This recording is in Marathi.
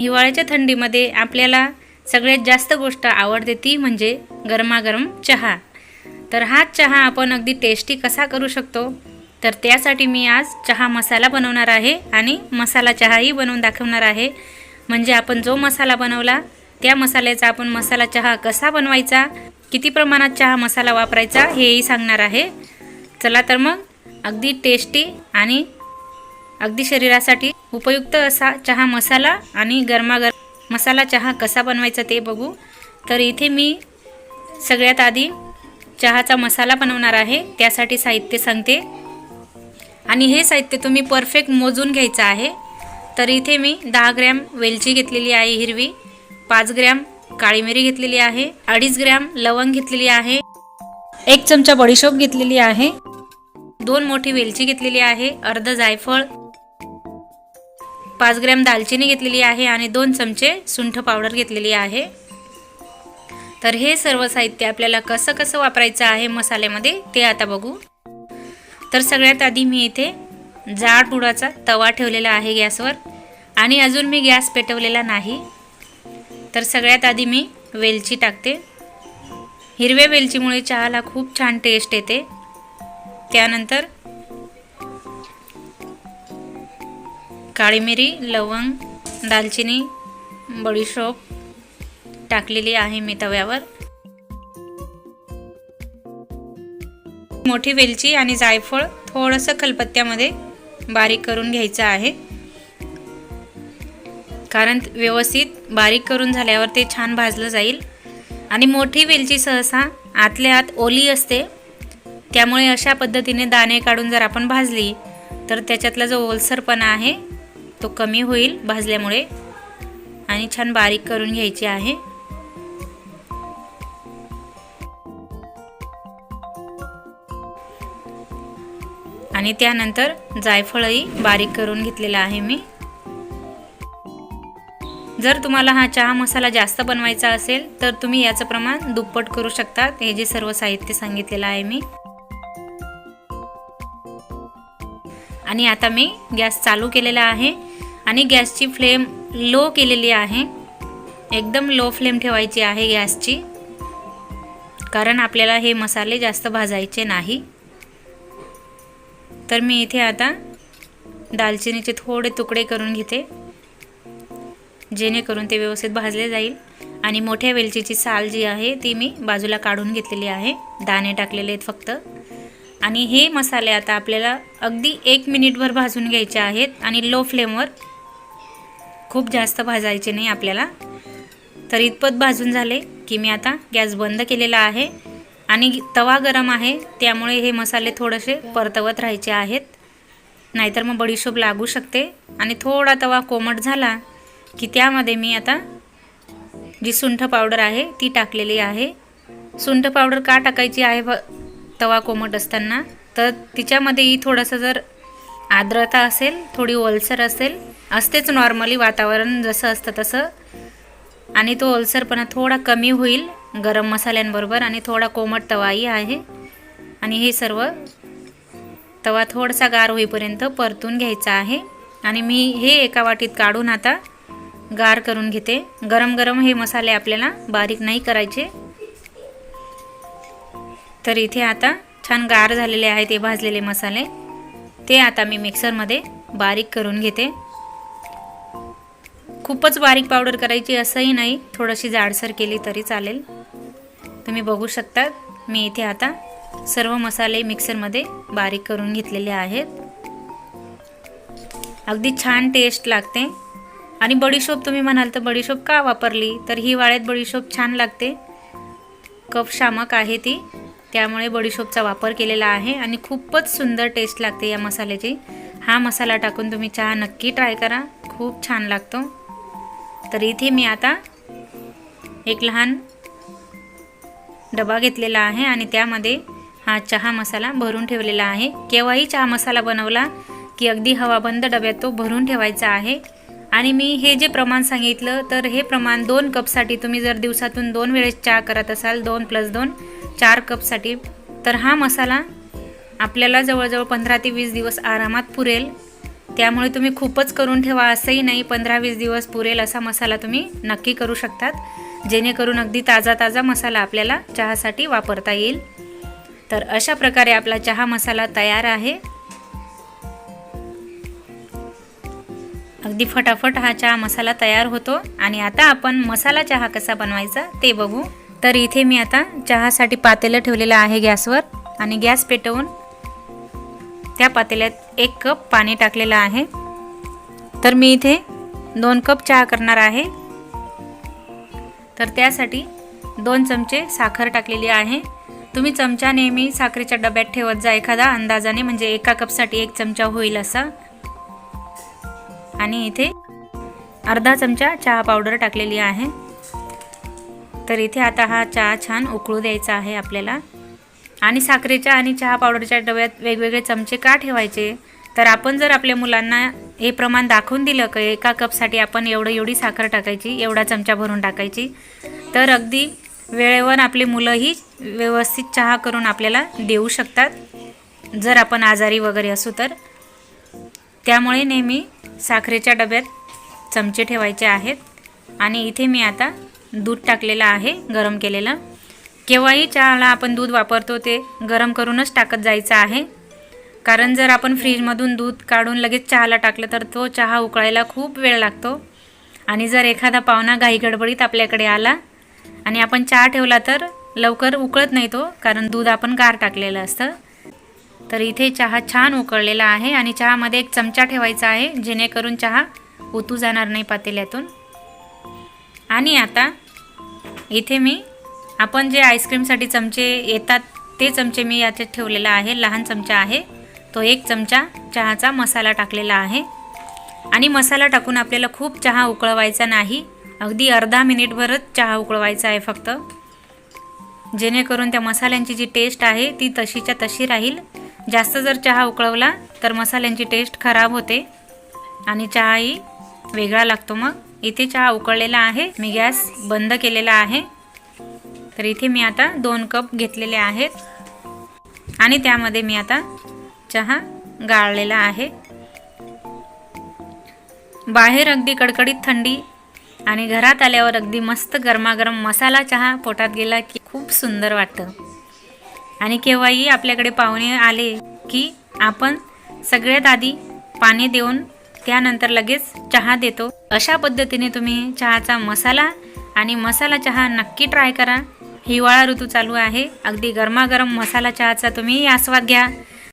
हिवाळ्याच्या थंडीमध्ये आपल्याला सगळ्यात जास्त गोष्ट आवडते ती म्हणजे गरमागरम चहा. तर हा चहा आपण अगदी टेस्टी कसा करू शकतो? तर त्यासाठी मी आज चहा मसाला बनवणार आहे आणि मसाला चहाही बनवून दाखवणार आहे. म्हणजे आपण जो मसाला बनवला त्या मसाल्याचा आपण मसाला चहा कसा बनवायचा किती प्रमाणात चहा मसाला वापरायचा हेही सांगणार आहे. चला तर मग अगदी टेस्टी आणि अगदी शरीरासाठी उपयुक्त असा चहा मसाला आणि गरमागरम मसाला चहा कसा बनवायचा ते बघू. तर इथे मी सगळ्यात आधी चहाचा मसाला बनवणार आहे त्यासाठी साहित्य सांगते. आणि हे साहित्य तुम्ही परफेक्ट मोजून घ्यायचं आहे. तर इथे मी दहा ग्रॅम वेलची घेतलेली आहे हिरवी पाच ग्रॅम काळी मिरी घेतलेली आहे अडीच ग्रॅम लवंग घेतलेली आहे एक चमचा बडीशोप घेतलेली आहे दोन मोठी वेलची घेतलेली आहे अर्ध जायफळ पाच ग्रॅम दालचिनी घेतलेली आहे आणि दोन चमचे सुंठ पावडर घेतलेली आहे. तर हे सर्व साहित्य आपल्याला कसं कसं वापरायचं आहे मसाल्यामध्ये ते आता बघू. तर सगळ्यात आधी मी इथे जाड बुडाचा तवा ठेवलेला आहे गॅसवर आणि अजून मी गॅस पेटवलेला नाही. तर सगळ्यात आधी मी वेलची टाकते. हिरव्या वेलचीमुळे चहाला खूप छान टेस्ट येते. त्यानंतर काळी मिरी लवंग दालचिनी बडीशोप टाकलेली आहे मी तव्यावर. मोठी वेलची आणि जायफळ थोडंसं खलपत्त्यामध्ये बारीक करून घ्यायचं आहे. कारण व्यवस्थित बारीक करून झाल्यावर ते छान भाजलं जाईल. आणि मोठी वेलची सहसा आतल्या आत ओली असते. त्यामुळे अशा पद्धतीने दाणे काढून जर आपण भाजली तर त्याच्यातला जो ओलसरपणा आहे तो कमी होईल भाजल्यामुळे. आणि छान बारीक करून घ्यायची आहे. आणि त्यानंतर जायफळही बारीक करून घेतलेला आहे मी. जर तुम्हाला हा चहा मसाला जास्त बनवायचा असेल तर तुम्ही याचं प्रमाण दुप्पट करू शकता हे जे सर्व साहित्य सांगितलेलं आहे मी. आणि आता मी गॅस चालू केलेला आहे. आणि गॅसची फ्लेम लो केलेली आहे. एकदम लो फ्लेम ठेवायची आहे गॅसची. कारण आपल्याला हे मसाले जास्त भाजायचे नाही. तर मी इथे आता दालचिनीचे थोडे तुकडे करून घेते. जेणेकरून ते व्यवस्थित भाजले जाईल. आणि मोठ्या वेलचीची साल जी आहे ती मी बाजूला काढून घेतलेली आहे. दाणे टाकलेले आहेत फक्त. आणि हे मसाले आता आपल्याला अगदी एक मिनिटभर भाजून घ्यायचे आहेत आणि लो फ्लेमवर खूप जास्त भाजायचे नाही आपल्याला. तर इतपत भाजून झाले की मी आता गॅस बंद केलेला आहे आणि तवा गरम आहे त्यामुळे हे मसाले थोडेसे परतवत राहायचे आहेत. नाहीतर मग बडीशोप लागू शकते आणि थोडा तवा कोमट झाला की त्यामध्ये मी आता जी सुंठ पावडर आहे ती टाकलेली आहे. सुंठ पावडर का टाकायची आहे तवा कोमट असताना? तर तिच्यामध्येही थोडंसं जर आर्द्रता असेल थोडी ओलसर असेल असतेच नॉर्मली वातावरण जसं असतं तसं. आणि तो ओलसरपणा थोडा कमी होईल गरम मसाल्यांबरोबर आणि थोडा कोमट तवाही आहे. आणि हे सर्व तवा थोडासा गार होईपर्यंत परतून घ्यायचा आहे. आणि मी हे एका वाटीत काढून आता गार करून घेते. गरम गरम हे मसाले आपल्याला बारीक नाही करायचे. तर इथे आता छान गार झालेले आहेत ते भाजलेले मसाले. ते आता मी मिक्सरमध्ये बारीक करून घेते. खूपच बारीक पावडर करायची असंही नाही. थोडीशी जाडसर केली तरी चालेल. तुम्ही बघू शकता मी इथे आता सर्व मसाले मिक्सरमध्ये बारीक करून घेतलेले आहेत. अगदी छान टेस्ट लागते. आणि बडीशोप तुम्ही म्हणाल तर बडीशोप का वापरली? तर हिवाळ्यात बडीशोप छान लागते. कप शामक आहे ती. त्यामुळे बडीशोपचा वापर केलेला आहे आणि खूपच सुंदर टेस्ट लागते या मसाल्याची. हा मसाला टाकून तुम्ही चहा नक्की ट्राय करा. खूप छान लागतो. तर इथे मी आता एक लहान डबा घेतलेला आहे आणि त्यामध्ये हा चहा मसाला भरून ठेवलेला आहे. केव्हाही चहा मसाला बनवला की अगदी हवाबंद डब्यात तो भरून ठेवायचा आहे. आणि मी हे जे प्रमाण सांगितलं तर हे प्रमाण दोन कपसाठी तुम्ही जर दिवसातून दोन वेळेस चहा करत असाल दोन प्लस दोन चार कपसाठी तर हा मसाला आपल्याला जवळजवळ पंधरा ते वीस दिवस आरामात पुरेल. त्यामुळे तुम्ही खूपच करून ठेवा असंही नाही. पंधरा वीस दिवस पुरेल असा मसाला तुम्ही नक्की करू शकतात. जेणेकरून अगदी ताजा ताजा मसाला आपल्याला चहासाठी वापरता येईल. तर अशा प्रकारे आपला चहा मसाला तयार आहे. अगदी फटाफट हा चहा मसाला तयार होतो. आणि आता आपण मसाला चहा कसा बनवायचा ते बघू. तर इथे मी आता चहासाठी पातेलं ठेवलेलं आहे गॅसवर. आणि गॅस पेटवून त्या पातेल्यात एक कप पाणी टाकलेलं आहे. तर मी इथे दोन कप चहा करणार आहे. तर त्यासाठी दोन चमचे साखर टाकलेली आहे. तुम्ही चमचा नेहमी साखरेच्या डब्यात ठेवत जा एखादा अंदाजाने म्हणजे एका कपसाठी एक चमचा होईल असा. आणि इथे अर्धा चमचा चहा पावडर टाकलेली आहे. तर इथे आता हा चहा छान उकळू द्यायचा आहे आपल्याला. आणि साखरेच्या आणि चहा पावडरच्या डब्यात वेगवेगळे चमचे का ठेवायचे? तर आपण जर आपल्या मुलांना हे प्रमाण दाखवून दिलं का एका कपसाठी आपण एवढं एवढी साखर टाकायची एवढा चमचा भरून टाकायची तर अगदी वेळेवर आपली मुलंही व्यवस्थित चहा करून आपल्याला देऊ शकतात. जर आपण आजारी वगैरे असू तर. त्यामुळे नेहमी साखरेच्या डब्यात चमचे ठेवायचे आहेत. आणि इथे मी आता दूध टाकलेलं आहे गरम केलेलं. केव्हाही चहाला आपण दूध वापरतो ते गरम करूनच टाकत जायचं आहे. कारण जर आपण फ्रीजमधून दूध काढून लगेच चहाला टाकलं तर तो चहा उकळायला खूप वेळ लागतो. आणि जर एखादा पाहुणा घाई गडबडीत आपल्याकडे आला आणि आपण चहा ठेवला तर लवकर उकळत नाही तो कारण दूध आपण गार टाकलेलं असतं. तर इथे चहा छान उकळलेला आहे आणि चहामध्ये एक चमचा ठेवायचा आहे जेणेकरून चहा ओतू जाणार नाही पातेल्यातून. आणि आता इथे मी आपण जे आईस्क्रीमसाठी चमचे येतात ते चमचे मी याच्यात ठेवलेला आहे. लहान चमचा आहे. तो एक चमचा चहाचा मसाला टाकलेला आहे. आणि मसाला टाकून आपल्याला खूप चहा उकळवायचा नाही. अगदी अर्धा मिनिटभरच चहा उकळवायचा आहे फक्त. जेणेकरून त्या मसाल्यांची जी टेस्ट आहे ती तशीच्या तशी राहील. जास्त जर चहा उकळवला तर मसाल्यांची टेस्ट खराब होते. आणि चहाही वेगळा लागतो मग. इथे चहा उकळलेला आहे. मी गॅस बंद केलेला आहे. तर इथे मी आता दोन कप घेतलेले आहेत. आणि त्यामध्ये मी आता चहा गाळलेला आहे. बाहेर अगदी कडकडीत थंडी आणि घरात आल्यावर अगदी मस्त गरमागरम मसाला चहा पोटात गेला की खूप सुंदर वाटतं. आणि केव्हाही आपल्याकडे पाहुणे आले की आपण सगळ्यात आधी पाणी देऊन त्यानंतर लगेच चहा देतो. अशा पद्धतीने तुम्ही चहाचा मसाला आणि मसाला चहा नक्की ट्राय करा. हिवाळा ऋतू चालू आहे. अगदी गरमागरम मसाला चहाचा तुम्ही आस्वाद घ्या.